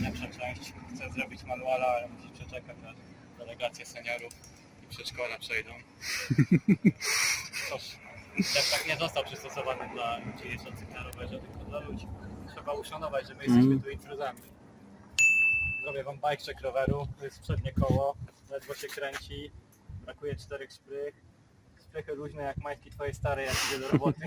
najlepsza część. Chcę zrobić manuala, ale musisz przeczekać aż delegacje seniorów i przedszkola przejdą. Cóż, też tak nie został przystosowany dla ludzi jeżdżących na rowerze, tylko dla ludzi. Trzeba uszanować, że my jesteśmy Mm. tu intruzami. Zrobię wam check roweru, to jest przednie koło, ledwo się kręci, brakuje czterech szprych. Szprychy luźne jak majtki twojej starej, jak idzie do roboty.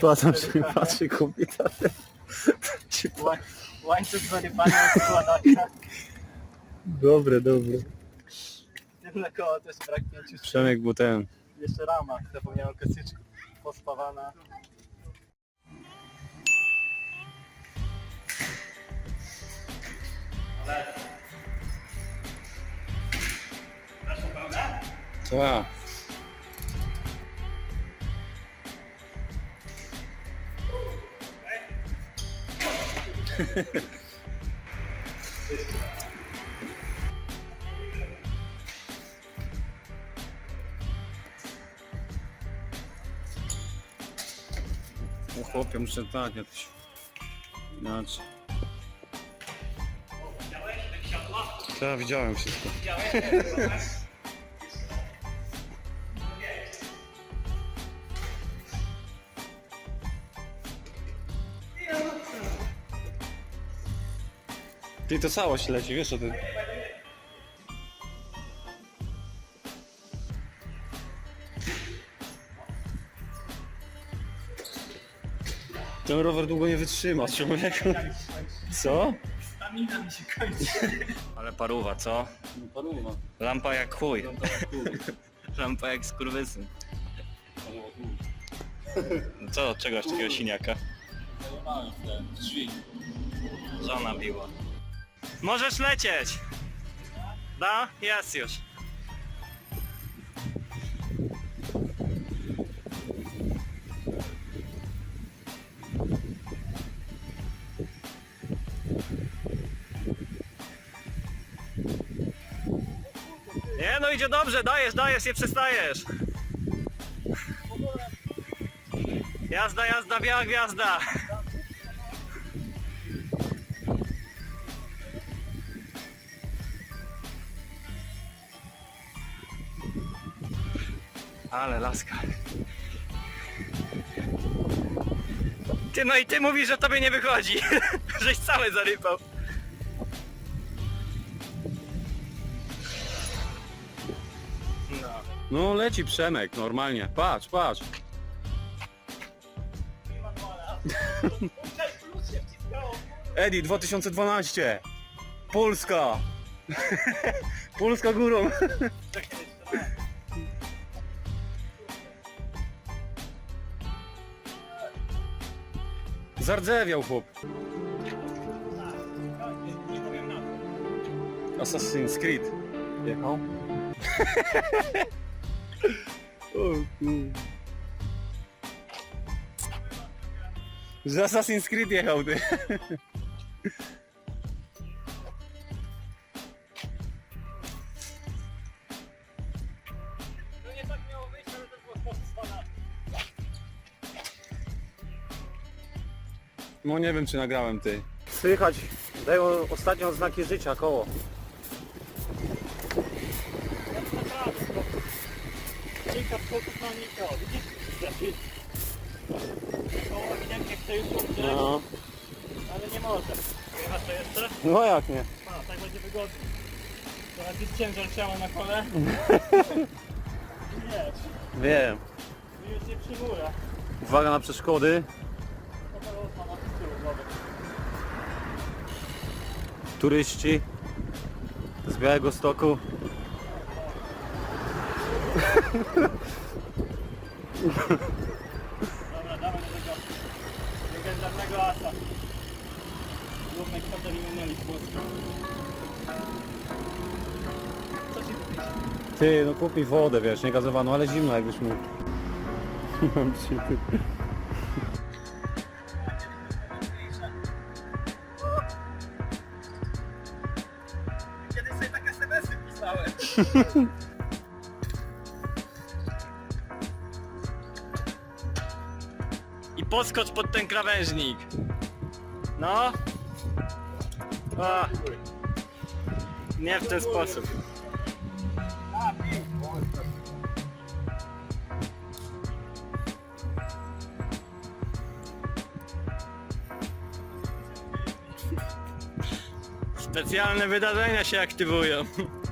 Patrzę, patrzy kobieta. Łań- Łańcuch zarypany od składaka. Dobre, dobre. Tylne koło też brak pięciu szprych. Przemek był ten. Jeszcze rama, zapomniałem o kasyczku. Pospawana. Tak. O chłopie, muszę tak jakoś. Inaczej. Widziałeś jak siadła? Ja widziałem wszystko. Ty to całość leci, wiesz o tym? Ten rower długo nie wytrzyma, człowieku. Co? Stamina mi się kończy. Ale paruwa, co? No paruwa. Lampa jak chuj. Lampa jak skurwysyn. No Co, czegoś takiego siniaka? Drzwi. Żona biła. Możesz lecieć! Da? Jest już. Nie no idzie dobrze, dajesz, dajesz, nie przestajesz. Jazda, jazda, biała gwiazda. Ale laska. Ty no i ty mówisz, że tobie nie wychodzi. Żeś cały zarypał. No. No leci Przemek, normalnie. Patrz, patrz. Edi 2012. Polska. Polska górą. Zardzewiał chłop. Assassin's Creed. Jechał? o kur... Z Assassin's Creed jechał ty. No nie wiem czy nagrałem ty. Słychać, dają ostatnie oznaki życia koło. Kilka skoków na nikogo, widzisz? Koło ewidentnie chce już umrzeć, No, ale nie może. Jechać to jeszcze? no jak nie. A, tak będzie wygodnie. Teraz jest ciężar ciała na kole. Wiesz, Wiem. już nie przymura. Uwaga na przeszkody. To to rozma na. Turyści z Białego Stoku. Dobra, dawaj do tego legendarnego asa. Głównej kwoty wymieniali w Polsce. Co ci kupić? Ty, no kup mi wodę, wiesz, nie gazowaną, ale zimno jakbyś mógł. Mam ci I podskocz pod ten krawężnik. No. A. Nie w ten sposób. Specjalne wydarzenia się aktywują.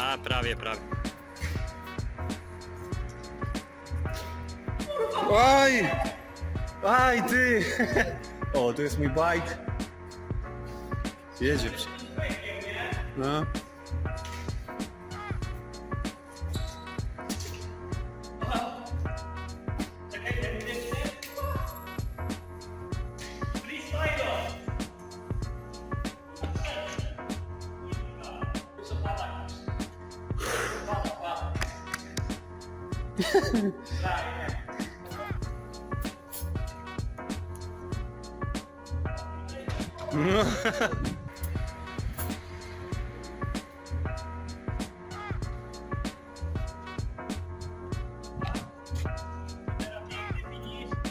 A, prawie, prawie. Aj! Aj, ty! O, to jest mój bike. Jedzie. No.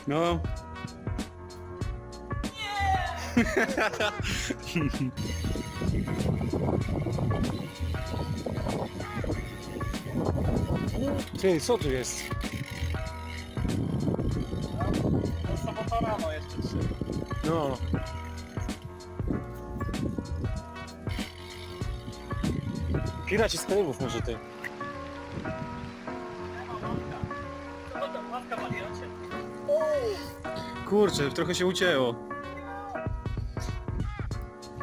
No. Ty, co tu jest? No sobota rano jeszcze. No. Piraci z Karibów może ty. Wariacie. Kurczę, trochę się ucięło.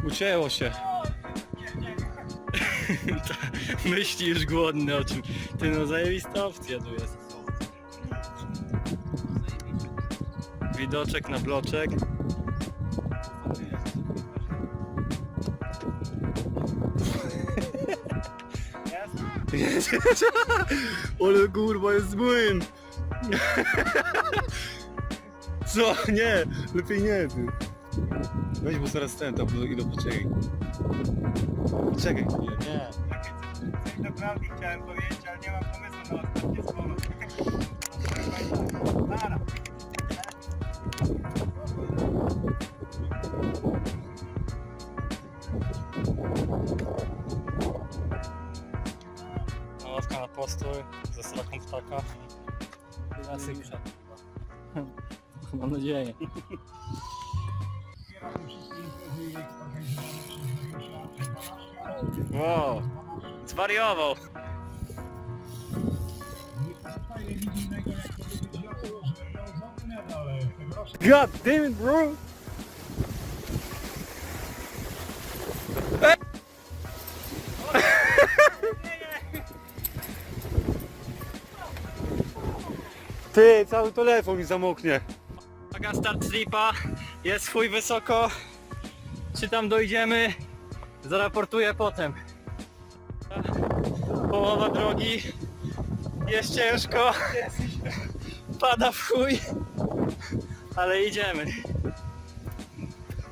Ucięło się. Myśli już głodny o czym. Ty no zajebista opcja tu jest. Widoczek na bloczek. Ale kurwa jest młyn. Co? Nie, lepiej nie ty. Weź bo zaraz ten tam idą, poczekaj. Poczekaj chwilę, nie. Coś naprawdę chciałem powiedzieć, ale nie mam pomysłu na ostatnie słowo. Nara. Ławka na postój ze sraką ptaka. Klasyk. Mam nadzieję. Wow, zwariował. God damn it, bro! Ty, cały telefon mi zamoknie. Uwaga, start slipa. Jest chuj wysoko. Czy tam dojdziemy? Zaraportuję potem. Połowa drogi. Jest ciężko. Pada w chuj. Ale idziemy.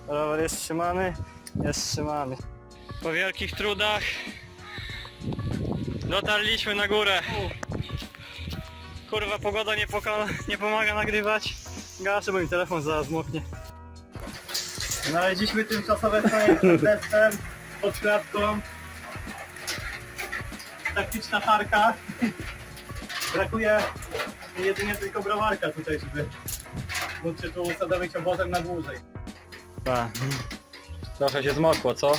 Rower jest trzymany. Jest trzymany. Po wielkich trudach dotarliśmy na górę. Kurwa, pogoda nie, poka- nie pomaga nagrywać. Gaszę, bo mi telefon zaraz zmoknie. Znaleźliśmy tymczasowe stanie przed destem, pod klatką. Taktyczna parka. Brakuje jedynie tylko browarka tutaj, żeby móc się tu usadowić obozem na dłużej. Tak. Trochę się zmokło, co?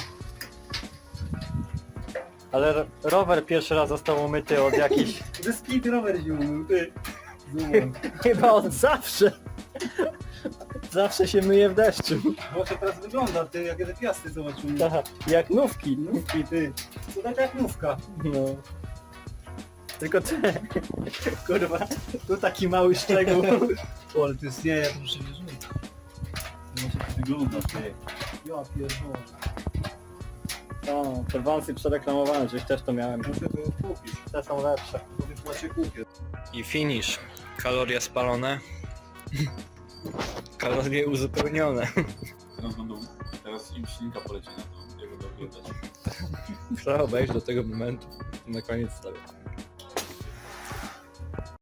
Ale ro- rower pierwszy raz został umyty od jakichś... Wyskity rower zimny, ty. Chyba od zawsze. Zawsze się myje w deszczu. Bo to teraz wygląda, ty, jakie te piasty zobaczymy. Aha, Jak nówki. Nówki, ty. To taka jak nówka. No. Tylko ty. Kurwa, tu taki mały szczegół. O, ale to jest, nie, ja to muszę wierzyć. Zobaczcie, jak to wygląda, ty. Ja pierdolę. O, te wansy przereklamowane, żeś też to miałem. Muszę to kupić. Te są lepsze. To wypłacie kupię. I finish. Kalorie spalone. Kalorie uzupełnione. Teraz będą, teraz im ślinka poleci na to, jak go oglądać. Trzeba obejść do tego momentu. Na koniec stawię.